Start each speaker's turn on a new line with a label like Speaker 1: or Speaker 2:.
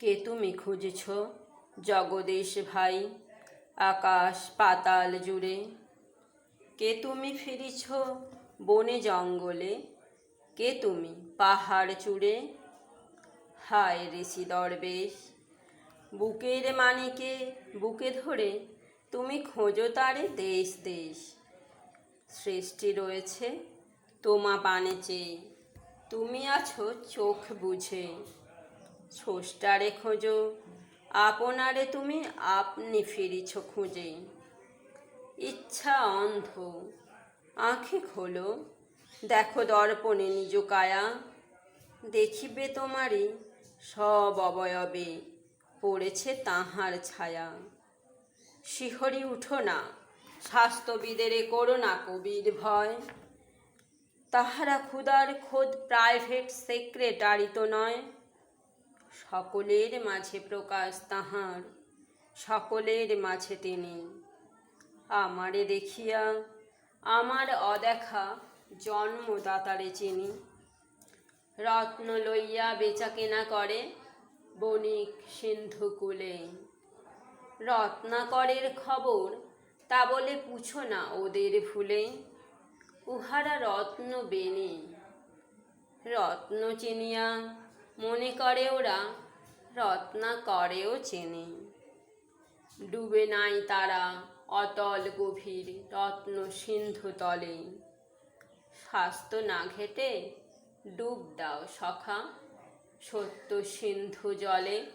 Speaker 1: কে তুমি খুঁজছ? জগদীশ ভাই, আকাশ পাতাল জুড়ে। কে তুমি ফিরিছ বনে জঙ্গলে? কে তুমি পাহাড় চূড়ে? হায় ঋষি দরবেশ, বুকের মানিকে বুকে ধরে তুমি খোঁজো তারে দেশ দেশ। সৃষ্টি রয়েছে তোমা পানে চেয়ে তুমি আছো চোখ বুঝে। স্রষ্টারে খোঁজো, আপনারে তুমি আপনি ফিরিছ খুঁজে। ইচ্ছা অন্ধ, আঁখি খোলো, দেখো দর্পণে নিজ কায়া। দেখিবে তোমারই সব অবয়বে, পড়েছে তাহার ছায়া। শিহরি উঠো না, স্বাস্থ্যবিদেরে করো না কবির ভয়। তাহারা ক্ষুদার খোদ প্রাইভেট সেক্রেটারি তো নয় সকলের মাঝে প্রকাশ তাহার, সকলের মাঝে তিনি। আমারে দেখিয়া আমার অদেখা জন্মদাতারে চিনি। রত্ন লইয়া বেচা কেনা করে বণিক সিন্ধুকুলে রত্নাকরের খবর তা বলে পুছো না ওদের ভুলে। উহারা রত্ন বেনে রত্ন চিনিয়া মনে করে ওরা, রত্না করেও চেনে। ডুবে নাই তারা অতল গভীর রত্ন সিন্ধু তলে। স্বাস্থ্য না ঘেটে ডুব দাও সখা, সত্য সিন্ধু জলে।